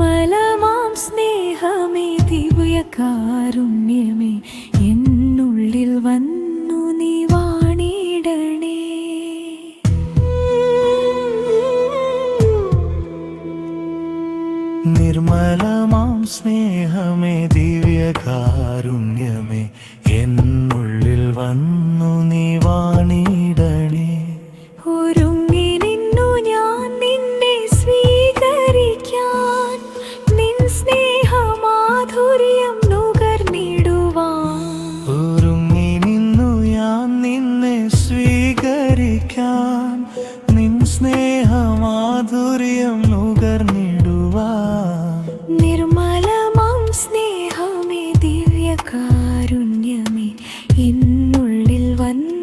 മലമാം സ്നേഹമേ ദിവ്യ കാരുണ്യമേ എന്നുള്ളിൽ വന്നു നീ വാണിടണേ. നിർമ്മലമാം സ്നേഹമേ ദിവ്യ കാരുണ്യ സ്വീകരിക്കാൻ നിൻ സ്നേഹമാധുര്യം നുകർന്നിടുവാൻ നിർമ്മലമാം സ്നേഹമേ ദിവ്യകാരുണ്യമേ എന്നുള്ളിൽ വന്നു